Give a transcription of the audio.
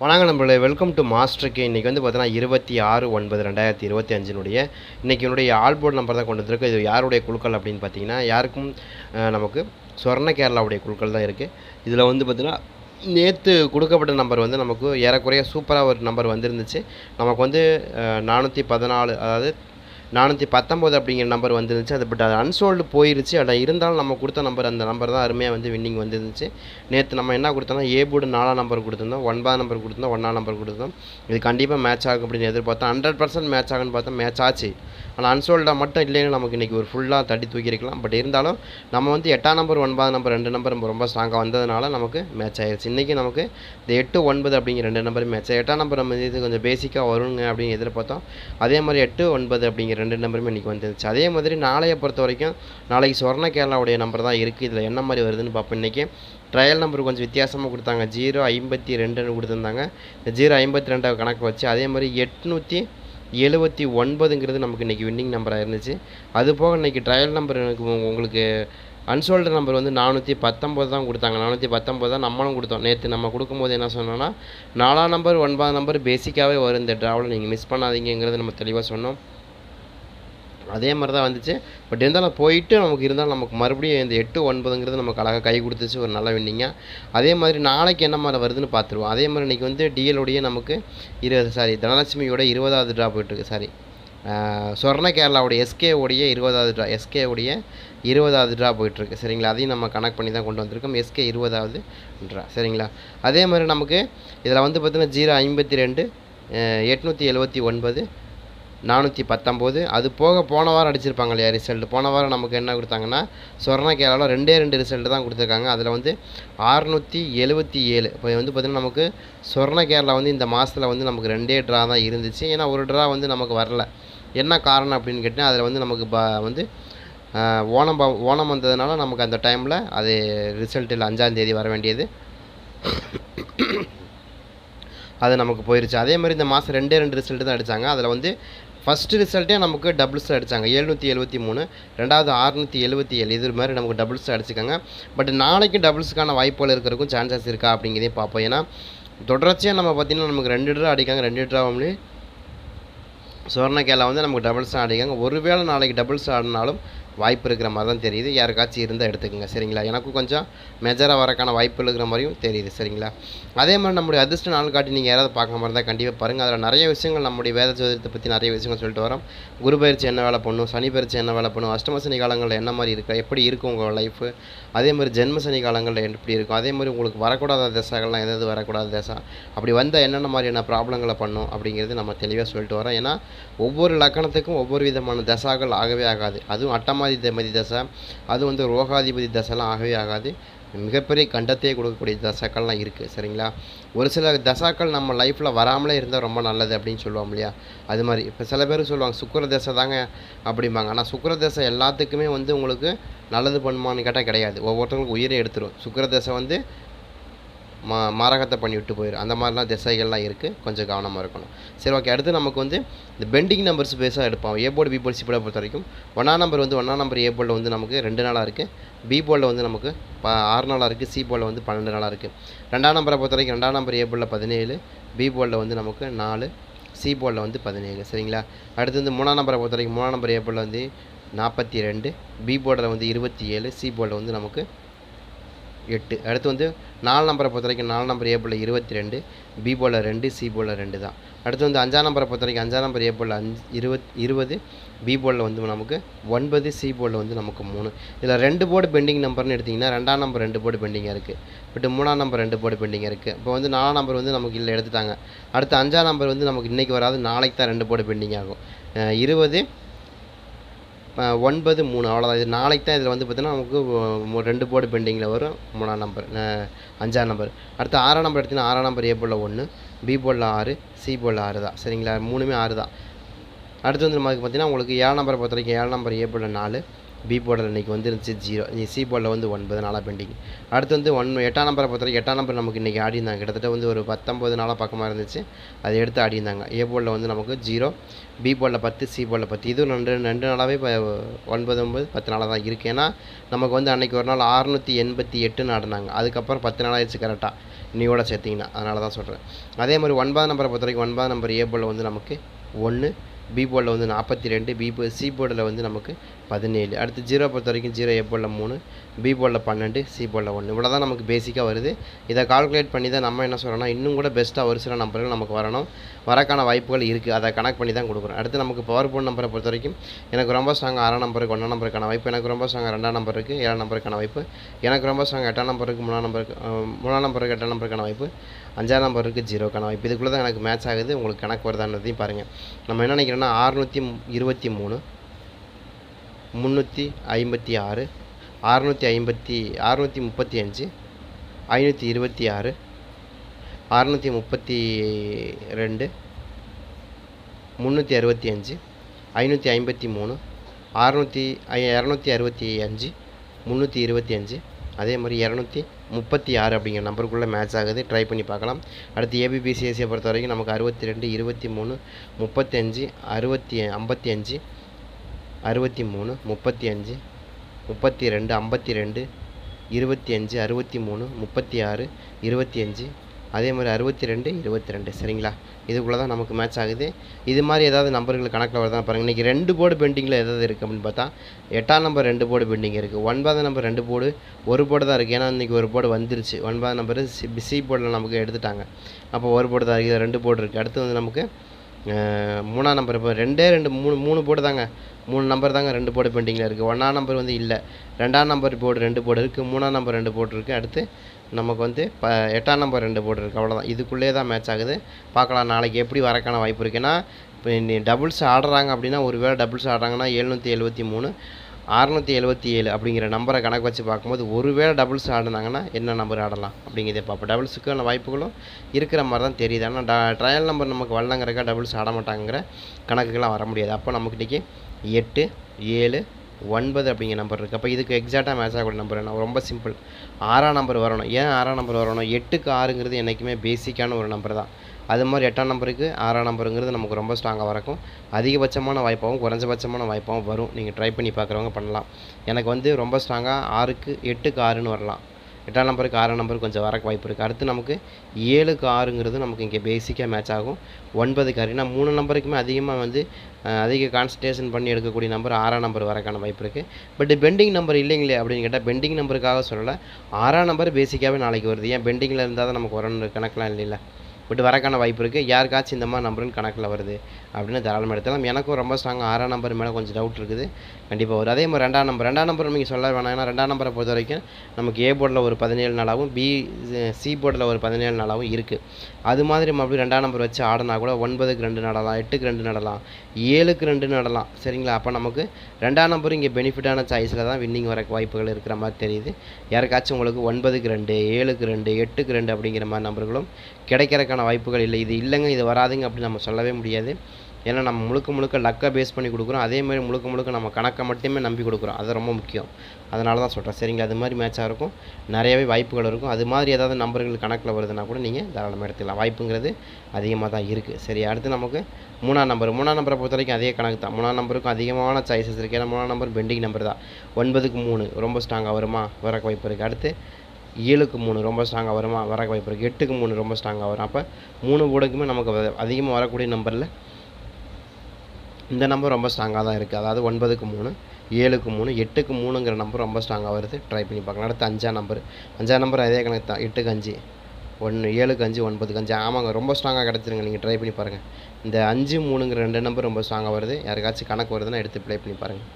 வணக்கம் நம்மளே welcome to மாஸ்டருக்கு இன்றைக்கி வந்து பார்த்தீங்கன்னா இருபத்தி ஆறு ஒன்பது ரெண்டாயிரத்தி இருபத்தி அஞ்சினுடைய இன்றைக்கி என்னுடைய ஆல்போர்ட் நம்பர் தான் கொண்டு வந்திருக்கு. இது யாருடைய குழுக்கள் அப்படின்னு பார்த்தீங்கன்னா யாருக்கும் நமக்கு சொர்ண கேரளாவுடைய குழுக்கள் தான் இருக்குது இதில் வந்து பார்த்திங்கன்னா நேற்று கொடுக்கப்பட்ட நம்பர் வந்து நமக்கு ஏறக்குறைய சூப்பராக ஒரு நம்பர் வந்திருந்துச்சு. நமக்கு வந்து நானூற்றி பதினாலு அதாவது நானூற்றி பத்தொம்போது அப்படிங்கிற நம்பர் வந்துருந்துச்சு. அது பட் அது அன்சோல்டு போயிருச்சு. அதில் இருந்தாலும் நம்ம கொடுத்த நம்பர் அந்த நம்பர் தான் அருமையாக வந்து வின்னிங் வந்துருந்துச்சு. நேற்று நம்ம என்ன கொடுத்தோம்னா ஏ போர்டு நாலாம் நம்பர் கொடுத்துருந்தோம். ஒன்பதாம் நம்பர் கொடுத்துருந்தோம். ஒன்றாம் நம்பர் கொடுத்தோம் இது கண்டிப்பாக மேட்ச் ஆகும் அப்படின்னு எதிர்பார்த்தோம். ஹண்ட்ரட் பர்சன்ட் மேட்ச் ஆகுன்னு பார்த்தா மேட்ச் ஆச்சு. ஆனால் அன்சோல்டாக மட்டும் இல்லைன்னு நமக்கு இன்றைக்கி ஒரு ஃபுல்லாக தட்டி தூக்கியிருக்கலாம். பட் இருந்தாலும் நம்ம வந்து எட்டாம் நம்பர் ஒன்பதாம் நம்பர் ரெண்டு நம்பர் ரொம்ப ஸ்ட்ராங்காக வந்ததுனால நமக்கு மேட்ச் ஆயிடுச்சு இன்றைக்கி நமக்கு இந்த எட்டு ஒன்பது அப்படிங்கிற ரெண்டு நம்பர் மேட்ச் எட்டாம் நம்பர் நம்ம இது கொஞ்சம் பேசிக்காக வருங்க அப்படின்னு எதிர்பார்த்தோம். அதே மாதிரி எட்டு ஒன்பது அப்படிங்கிற ரெண்டு நம்பருமே இன்றைக்கி வந்துருச்சு. அதே மாதிரி நாளையை பொறுத்த வரைக்கும் நாளைக்கு சொர்ண கேரளாவுடைய நம்பர் தான் இருக்குது இதில் என்ன மாதிரி வருதுன்னு பார்ப்போம். இன்றைக்கி ட்ரையல் நம்பர் கொஞ்சம் வித்தியாசமாக கொடுத்தாங்க. ஜீரோ ஐம்பத்தி ரெண்டுன்னு கொடுத்துருந்தாங்க. இந்த ஜீரோ ஐம்பத்தி ரெண்டாவது கணக்கு வச்சு அதே மாதிரி எட்நூற்றி எழுபத்தி ஒன்பதுங்கிறது நமக்கு இன்றைக்கி வின்னிங் நம்பராக இருந்துச்சு. அது போக இன்றைக்கி ட்ரையல் நம்பர் எனக்கு உங்களுக்கு அன்சோல்டு நம்பர் வந்து நானூற்றி பத்தொம்போது தான் கொடுத்தாங்க. நானூற்றி பத்தொம்போது தான் நம்மளும் கொடுத்தோம். நேற்று நம்ம கொடுக்கும்போது என்ன சொன்னோன்னா நாலாம் நம்பர் ஒன்பதாம் நம்பர் பேசிக்காகவே வரும் இந்த ட்ராவலை நீங்கள் மிஸ் பண்ணாதீங்கிறது நம்ம தெளிவாக சொன்னோம். அதே மாதிரி தான் வந்துச்சு. பட் இருந்தாலும் போயிட்டு நமக்கு இருந்தாலும் நமக்கு மறுபடியும் இந்த எட்டு ஒன்பதுங்கிறது நமக்கு அழகாக கை கொடுத்துச்சு ஒரு நல்ல வின்னிங்காக அதே மாதிரி நாளைக்கு என்ன மாதிரி வருதுன்னு பார்த்துருவோம். அதே மாதிரி இன்றைக்கி வந்து டிஎலுடைய நமக்கு இருபது சாரி தனலட்சுமியோட இருபதாவது ட்ரா போயிட்டுருக்கு சாரி சொர்ண கேரளாவுடைய எஸ்கே உடைய இருபதாவது ட்ரா எஸ்கே உடைய இருபதாவது ட்ரா போயிட்டுருக்கு சரிங்களா? அதையும் நம்ம கனெக்ட் பண்ணி தான் கொண்டு வந்திருக்கோம். எஸ்கே இருபதாவது ட்ரா சரிங்களா? அதே மாதிரி நமக்கு இதில் வந்து பார்த்திங்கன்னா ஜீரோ ஐம்பத்தி ரெண்டு எட்நூற்றி எழுபத்தி ஒன்பது நானூற்றி பத்தொம்போது. அது போக போன வாரம் அடிச்சிருப்பாங்க இல்லையா ரிசல்ட் போன வாரம் நமக்கு என்ன கொடுத்தாங்கன்னா சொர்ண கேரளாவில் ரெண்டே ரெண்டு ரிசல்ட் தான் கொடுத்துருக்காங்க. அதில் வந்து அறுநூற்றி எழுபத்தி ஏழு. இப்போ வந்து பார்த்திங்கன்னா நமக்கு சொர்ண கேரளா வந்து இந்த மாதத்தில் வந்து நமக்கு ரெண்டே ட்ரா தான் இருந்துச்சு. ஏன்னா ஒரு ட்ரா வந்து நமக்கு வரல. என்ன காரணம் அப்படின்னு கேட்டிங்கன்னா அதில் வந்து நமக்கு ப வந்து ஓணம் ஓணம் வந்ததுனால நமக்கு அந்த டைமில் அது ரிசல்ட்டில் அஞ்சாந்தேதி வர வேண்டியது. அது நமக்கு போயிடுச்சு அதே மாதிரி இந்த மாதம் ரெண்டே ரெண்டு ரிசல்ட்டு தான் அடித்தாங்க அதில் வந்து ஃபஸ்ட்டு ரிசல்ட்டே நமக்கு டபுள்ஸ் அடித்தாங்க எழுநூற்றி எழுபத்தி மூணு ரெண்டாவது அறுநூற்றி எழுபத்தி ஏழு. இது மாதிரி நமக்கு டபுள்ஸ் அடிச்சுக்காங்க பட் நாளைக்கு டபுள்ஸுக்கான வாய்ப்புகள் இருக்கிறதுக்கும் சான்சஸ் இருக்கா அப்படிங்கிறதையும் பார்ப்போம். ஏன்னா தொடர்ச்சியாக நம்ம பார்த்திங்கன்னா நமக்கு ரெண்டு ட்ரா அடிக்காங்க ரெண்டு ட்ராவுமே சுவர்ண வந்து நமக்கு டபுள்ஸ் தான் அடிக்காங்க. ஒருவேளை நாளைக்கு டபுள்ஸ் ஆடினாலும் வாய்ப்பு இருக்கிற மாதிரி தான் தெரியுது. யாருக்காச்சும் இருந்தால் எடுத்துக்கோங்க. சரிங்களா? எனக்கும் கொஞ்சம் மெஜராக வரக்கான வாய்ப்பு இருக்கிற மாதிரியும் தெரியுது. சரிங்களா? அதே மாதிரி நம்முடைய அதிர்ஷ்ட நாள் காட்டி நீங்கள் யாராவது பார்க்க மாதிரி இருந்தால் கண்டிப்பாக பாருங்கள் அதில் நிறைய விஷயங்கள் நம்முடைய வேத ஜோதிடத்தை பற்றி நிறைய விஷயங்கள் சொல்லிட்டு வரோம். குரு பயிற்சி என்ன வேலை பண்ணும்? சனி பயிற்சி என்ன வேலை பண்ணும்? அஷ்டம சனி காலங்களில் என்ன மாதிரி இருக்கு? எப்படி இருக்கும் உங்கள் லைஃபு அதே மாதிரி ஜென்ம சனி காலங்களில் எப்படி இருக்கும்? அதே மாதிரி உங்களுக்கு வரக்கூடாத தசைகள்லாம் எதாவது வரக்கூடாத தசா? அப்படி வந்தால் என்னென்ன மாதிரியான ப்ராப்ளங்களை பண்ணும்? அப்படிங்கிறது நம்ம தெளிவாக சொல்லிட்டு வரோம். ஏன்னா ஒவ்வொரு லக்கணத்துக்கும் ஒவ்வொரு விதமான தசாக்கள் ஆகவே ஆகாது. அதுவும் அட்டமாக அட்டமாதிபதி தசை அது வந்து ரோகாதிபதி தசைலாம் ஆகவே ஆகாது. மிகப்பெரிய கண்டத்தையே கொடுக்கக்கூடிய தசாக்கள்லாம் இருக்குது சரிங்களா? ஒரு சில தசாக்கள் நம்ம லைஃப்பில் வராமலே இருந்தால் ரொம்ப நல்லது அப்படின்னு சொல்லுவோம் இல்லையா? அது மாதிரி இப்போ சில பேர் சொல்லுவாங்க சுக்கர தசை தாங்க அப்படிம்பாங்க. ஆனால் சுக்கர தசை எல்லாத்துக்குமே வந்து உங்களுக்கு நல்லது பண்ணுமான்னு கேட்டால் கிடையாது. ஒவ்வொருத்தவங்களுக்கு உயிரை எடுத்துரும். சுக்கர தசை வந்து மா மாரகத்தை பண்ணி விட்டு போயிடும் அந்த மாதிரிலாம் திசைகள்லாம் இருக்குது கொஞ்சம் கவனமாக இருக்கணும். சரி ஓகே அடுத்து நமக்கு வந்து இந்த பெண்டிங் நம்பர்ஸ் பேஸாக எடுப்போம். A board B board C போர்டை பொறுத்த வரைக்கும். ஒன்றாம் நம்பர் வந்து ஒன்றாம் நம்பர் ஏ போர்டில் வந்து நமக்கு ரெண்டு நாளாக இருக்குது பி போர்டில் வந்து நமக்கு ப ஆறு நாளாக இருக்குது சி போர்டில் வந்து பன்னெண்டு நாளாக இருக்குது ரெண்டாம் நம்பரை பொறுத்த வரைக்கும் ரெண்டாம் நம்பர் ஏ போர்டில் பதினேழு பி போர்டில் வந்து நமக்கு நாலு சி போர்டில் வந்து பதினேழு. சரிங்களா? அடுத்து வந்து மூணாம் நம்பரை பொறுத்த வரைக்கும் மூணாம் நம்பர் ஏ போர்டில் வந்து நாற்பத்தி ரெண்டு பி போர்டில் வந்து இருபத்தி ஏழு சி போர்டில் வந்து நமக்கு எட்டு. அடுத்து வந்து நாலு நம்பரை பொறுத்த வரைக்கும் நாலு நம்பர் ஏ போல் இருபத்தி ரெண்டு பி போல் ரெண்டு சி போல் ரெண்டு தான். அடுத்து வந்து அஞ்சாம் நம்பரை பொறுத்த வரைக்கும் அஞ்சாம் நம்பர் ஏ போல் அஞ்சு இருபத் இருபது பி போலில் வந்து நமக்கு ஒன்பது சி போலில் வந்து நமக்கு மூணு. இதில் ரெண்டு போர்டு பெண்டிங் நம்பர்னு எடுத்திங்கன்னா ரெண்டாம் நம்பர் ரெண்டு போர்டு பெண்டிங்காக இருக்குது பட் மூணாம் நம்பர் ரெண்டு போர்டு பெண்டிங்காக இருக்குது இப்போ வந்து நாலாம் நம்பர் வந்து நமக்கு இல்லை எடுத்துட்டாங்க. அடுத்து அஞ்சாம் நம்பர் வந்து நமக்கு இன்றைக்கி வராது நாளைக்கு தான் ரெண்டு போர்டு பெண்டிங் ஆகும். இருபது ஒன்பது மூணு அவ்வளோதான் இது நாளைக்கு தான் இதில் வந்து பார்த்தீங்கன்னா நமக்கு ரெண்டு போர்டு பெண்டிங்கில் வரும். மூணாம் நம்பர் அஞ்சாம் நம்பர் அடுத்து ஆறாம் நம்பர் எடுத்திங்கன்னா ஆறாம் நம்பர் ஏ போர்டில் ஒன்று பி போர்டில் ஆறு சி போர்டில் ஆறு தான் சரிங்களா? மூணுமே ஆறு தான் அடுத்து வந்து நமக்கு பார்த்தீங்கன்னா உங்களுக்கு ஏழு நம்பரை பொறுத்த வரைக்கும் ஏழு நம்பர் ஏ போர்டில் நாலு பி போர்டில் இன்றைக்கி வந்துருந்துச்சு ஜீரோ சி போர்டில் வந்து ஒன்பது நாளாக பெண்டிங் அடுத்து வந்து ஒன் எட்டாம் நம்பரை பொறுத்த வரைக்கும் எட்டாம் நம்பர் நமக்கு இன்றைக்கி ஆடி இருந்தாங்க. கிட்டத்தட்ட வந்து ஒரு பத்தொம்பது நாளாக பக்கமாக இருந்துச்சு. அதை எடுத்து ஆடிருந்தாங்க ஏ போர்டில் வந்து நமக்கு ஜீரோ பி போர்டில் பத்து சி போர்டில் பத்து. இதுவும் ரெண்டு ரெண்டு நாளாகவே இப்போ ஒன்பது ஒன்பது பத்து நாளாக தான் இருக்குது ஏன்னா நமக்கு வந்து அன்றைக்கி ஒரு நாள் அறுநூற்றி எண்பத்தி எட்டுன்னு ஆடினாங்க அதுக்கப்புறம் பத்து நாள் ஆயிடுச்சு கரெக்டாக நீயோட சேர்த்திங்கன்னா. அதனால தான் சொல்கிறேன் அதே மாதிரி ஒன்பதாம் நம்பரை பொறுத்த வரைக்கும் ஒன்பதாம் நம்பர் ஏ போர்டில் வந்து நமக்கு ஒன்று பி போர்டில் வந்து நாற்பத்தி ரெண்டு பி போ சி போர்டில் வந்து நமக்கு பதினேழு. அடுத்து ஜீரோ பொறுத்த வரைக்கும் ஜீரோ ஏ போர்டில் மூணு பி போர்டில் பன்னெண்டு சி போர்டில் ஒன்று இவ்வளோ தான் நமக்கு பேசிக்காக வருது. இதை கால்குலேட் பண்ணி தான் நம்ம என்ன சொல்கிறோம்னா இன்னும் கூட பெஸ்ட்டாக ஒரு சில நம்பர்கள் நமக்கு வரணும். வரக்கான வாய்ப்புகள் இருக்குது அதை கனெக்ட் பண்ணி தான் கொடுக்குறோம். அடுத்து நமக்கு பவர் போன் நம்பரை பொறுத்த வரைக்கும் எனக்கு ரொம்ப ஸ்ட்ராங் ஆறாம் நம்பருக்கு ஒன்றாம் நம்பருக்கான வாய்ப்பு எனக்கு ரொம்ப ஸ்ட்ராங் ரெண்டாம் நம்பருக்கு ஏழாம் நம்பருக்கான வாய்ப்பு எனக்கு ரொம்ப ஸ்ட்ராங் எட்டாம் நம்பருக்கு மூணாம் நம்பருக்கு மூணாம் நம்பருக்கு எட்டாம் நம்பருக்கான வாய்ப்பு அஞ்சாம் நம்பருக்கு ஜீரோக்கான வாய்ப்பு. இதுக்குள்ளே தான் எனக்கு மேட்ச் ஆகுது. உங்களுக்கு கணக்கு வருதான்றதையும் பாருங்கள் நம்ம என்ன நினைக்கிறோன்னா அறுநூற்றி இருபத்தி மூணு முந்நூற்றி ஐம்பத்தி ஆறு அறுநூற்றி ஐம்பத்தி அறுநூற்றி முப்பத்தி அஞ்சு ஐநூற்றி இருபத்தி ஆறு அறநூற்றி முப்பத்தி ரெண்டு முந்நூற்றி அறுபத்தி அஞ்சு ஐநூற்றி ஐம்பத்தி மூணு அறநூற்றி இரநூத்தி அறுபத்தி அஞ்சு முந்நூற்றி இருபத்தி அஞ்சு. அதே மாதிரி இரநூத்தி முப்பத்தி ஆறு அப்படிங்கிற நம்பருக்குள்ளே மேட்ச் ஆகுது. ட்ரை பண்ணி பார்க்கலாம். அடுத்து ஏபிபிசிஎஸ்சியை பொறுத்த வரைக்கும் நமக்கு அறுபத்தி ரெண்டு இருபத்தி மூணு முப்பத்தஞ்சு அறுபத்தி ஐம்பத்தி அஞ்சு அறுபத்தி மூணு முப்பத்தி அஞ்சு முப்பத்தி ரெண்டு ஐம்பத்தி ரெண்டு இருபத்தி அஞ்சு அறுபத்தி மூணு முப்பத்தி ஆறு இருபத்தி அஞ்சு அதே மாதிரி அறுபத்தி ரெண்டு இருபத்தி ரெண்டு சரிங்களா? இதுக்குள்ளே தான் நமக்கு மேட்ச் ஆகுது. இது மாதிரி ஏதாவது நம்பர்கள் கணக்கில் வருதா பாருங்கள் இன்றைக்கி ரெண்டு போர்டு பெண்டிங்கில் எதாவது இருக்குது அப்படின்னு பார்த்தா எட்டாம் நம்பர் ரெண்டு போர்டு பெண்டிங் இருக்குது ஒன்பதாம் நம்பர் ரெண்டு போர்டு ஒரு போர்டு தான் இருக்குது ஏன்னா இன்றைக்கி ஒரு போர்டு வந்துருச்சு. ஒன்பதாம் நம்பர் சி சி போர்டில் நமக்கு எடுத்துட்டாங்க. அப்போ ஒரு போர்டு தான் இருக்குது ரெண்டு போர்டு இருக்குது அடுத்து வந்து நமக்கு மூணாம் நம்பர் இப்போ ரெண்டே ரெண்டு மூணு மூணு போர்டு தாங்க. மூணு நம்பர் தாங்க ரெண்டு போர்டு பெண்டிங்கில் இருக்குது ஒன்றாம் நம்பர் வந்து இல்லை. ரெண்டாம் நம்பர் போர்டு ரெண்டு போர்டு இருக்குது மூணாம் நம்பர் ரெண்டு போர்டு இருக்குது அடுத்து நமக்கு வந்து ப எட்டாம் நம்பர் ரெண்டு போட்டிருக்கு. அவ்வளோதான் இதுக்குள்ளே தான் மேட்ச் ஆகுது. பார்க்கலாம் நாளைக்கு எப்படி வரக்கான வாய்ப்பு இருக்குன்னா இப்போ நீ டபுள்ஸ் ஆடுறாங்க அப்படின்னா ஒரு வேளை டபுள்ஸ் ஆடுறாங்கன்னா எழுநூற்றி எழுபத்தி மூணு அறநூற்றி எழுபத்தி ஏழு அப்படிங்கிற நம்பரை கணக்கு வச்சு பார்க்கும்போது ஒருவேளை டபுள்ஸ் ஆடினாங்கன்னா என்ன நம்பர் ஆடலாம் அப்படிங்கிறத பார்ப்போம். டபுள்ஸுக்கான வாய்ப்புகளும் இருக்கிற மாதிரி தான் தெரியுது. ஆனால் ட ட்ரையல் நம்பர் நமக்கு வரலங்கிறக்கா டபுள்ஸ் ஆட மாட்டாங்கிற கணக்குக்கெல்லாம் வர முடியாது. அப்போ நமக்கு இன்றைக்கி எட்டு ஏழு ஒன்பது அப்படிங்கிற நம்பர் இருக்குது அப்போ இதுக்கு எக்ஸாக்டாக மேட்ச் ஆகக்கூடிய நம்பர் என்ன? ரொம்ப சிம்பிள் ஆறாம் நம்பர் வரணும். ஏன் ஆறாம் நம்பர் வரணும்? எட்டுக்கு ஆறுங்கிறது என்றைக்குமே பேசிக்கான ஒரு நம்பர் தான். அது மாதிரி எட்டாம் நம்பருக்கு ஆறாம் நம்பருங்கிறது நமக்கு ரொம்ப ஸ்ட்ராங்காக வரக்கும் அதிகபட்சமான வாய்ப்பாகவும் குறைஞ்சபட்சமான வாய்ப்பாகவும் வரும். நீங்கள் ட்ரை பண்ணி பார்க்குறவங்க பண்ணலாம். எனக்கு வந்து ரொம்ப ஸ்ட்ராங்காக ஆறுக்கு எட்டுக்கு ஆறுன்னு வரலாம். எட்டாம் நம்பருக்கு ஆறாம் நம்பருக்கு கொஞ்சம் வரக்கு வாய்ப்பு இருக்குது அடுத்து நமக்கு ஏழுக்கு ஆறுங்கிறது நமக்கு இங்கே பேசிக்காக மேட்ச் ஆகும். ஒன்பதுக்கு ஆறு ஏன்னா மூணு நம்பருக்குமே அதிகமாக வந்து அதிக கான்சன்ட்ரேஷன் பண்ணி எடுக்கக்கூடிய நம்பர் ஆறாம் நம்பர் வரக்கான வாய்ப்பு இருக்குது பட் பெண்டிங் நம்பர் இல்லைங்களே அப்படின்னு கேட்டால் பெண்டிங் நம்பருக்காக சொல்லலை. ஆறாம் நம்பர் பேசிக்காகவே நாளைக்கு வருது. ஏன் பெண்டிங்கில் இருந்தால் தான் நமக்கு வரணும் கணக்கெலாம் இல்லைல்ல. பட் வரக்கான வாய்ப்பு இருக்குது யாருக்காச்சும் இந்த மாதிரி நம்பருன்னு கணக்கில் வருது அப்படின்னு தாராளமாக எடுத்துக்கலாம். எனக்கும் ரொம்ப ஸ்ட்ராங்காக ஆறாம் நம்பர் மேலே கொஞ்சம் டவுட் இருக்குது. கண்டிப்பாக வரும். அதே மாதிரி ரெண்டாம் நம்பர் ரெண்டாம் நம்பர் நீங்கள் சொல்ல வேணாம். ஏன்னா ரெண்டாம் நம்பரை பொறுத்த வரைக்கும் நமக்கு ஏ போர்டில் ஒரு பதினேழு நாளாகவும் பி சி போர்டில் ஒரு பதினேழு நாளாகவும் இருக்குது அது மாதிரி மறுபடியும் ரெண்டாம் நம்பர் வச்சு ஆடினா கூட ஒன்பதுக்கு ரெண்டு நடலாம் எட்டுக்கு ரெண்டு நடலாம் ஏழுக்கு ரெண்டு நடலாம். சரிங்களா? அப்போ நமக்கு ரெண்டாம் நம்பர் இங்கே பெனிஃபிட்டான சாய்ஸில் தான் வின்னிங் வர வாய்ப்புகள் இருக்கிற மாதிரி தெரியுது. யாருக்காச்சும் உங்களுக்கு ஒன்பதுக்கு ரெண்டு ஏழுக்கு ரெண்டு எட்டுக்கு ரெண்டு அப்படிங்கிற மாதிரி நம்பர்களும் கிடைக்கிறதுக்கான வாய்ப்புகள் இல்லை. இது இல்லைங்க இது வராதுங்க அப்படின்னு நம்ம சொல்லவே முடியாது. ஏன்னா நம்ம முழுக்க முழுக்க லக்கை பேஸ் பண்ணி கொடுக்குறோம். அதே மாதிரி முழுக்க முழுக்க நம்ம கணக்கை மட்டுமே நம்பி கொடுக்குறோம். அது ரொம்ப முக்கியம். அதனால தான் சொல்கிறேன் சரிங்களா? அது மாதிரி மேட்சாக இருக்கும். நிறையவே வாய்ப்புகள் இருக்கும். அது மாதிரி ஏதாவது நம்பர்கள் கணக்கில் வருதுன்னா கூட நீங்கள் தாராளமாக எடுத்துக்கலாம். வாய்ப்புங்கிறது அதிகமாக தான் இருக்குது சரி அடுத்து நமக்கு மூணாம் நம்பர் மூணாம் நம்பரை பொறுத்த வரைக்கும் அதே கணக்கு தான். மூணாம் நம்பருக்கும் அதிகமான சாய்ஸஸ் இருக்குது ஏன்னா மூணாம் நம்பர் பெண்டிங் நம்பர் தான். ஒன்பதுக்கு மூணு ரொம்ப ஸ்ட்ராங்காக வருமா? வரக்க வாய்ப்பு இருக்குது அடுத்து ஏழுக்கு மூணு ரொம்ப ஸ்ட்ராங்காக வருமா? வரக்க வாய்ப்பு இருக்குது எட்டுக்கு மூணு ரொம்ப ஸ்ட்ராங்காக வரும். அப்போ மூணு போர்டுக்குமே நமக்கு அதிகமாக வரக்கூடிய நம்பரில் இந்த நம்பர் ரொம்ப ஸ்ட்ராங்காக தான் இருக்குது அதாவது ஒன்பதுக்கு மூணு ஏழுக்கு மூணு எட்டுக்கு மூணுங்கிற நம்பர் ரொம்ப ஸ்ட்ராங்காக வருது. ட்ரை பண்ணி பார்க்கலாம். அடுத்து அஞ்சாம் நம்பர் அஞ்சாம் நம்பர் அதே கணக்கு தான். எட்டுக்கு அஞ்சு ஒன்று ஏழுக்கு அஞ்சு ஒன்பதுக்கு அஞ்சு. ஆமாங்க ரொம்ப ஸ்ட்ராங்காக கிடச்சிருங்க. நீங்கள் ட்ரை பண்ணி பாருங்கள் இந்த அஞ்சு மூணுங்கிற ரெண்டு நம்பர் ரொம்ப ஸ்ட்ராங்காக வருது. யாருக்காச்சும் கணக்கு வருதுன்னா எடுத்து ப்ளே பண்ணி பாருங்கள்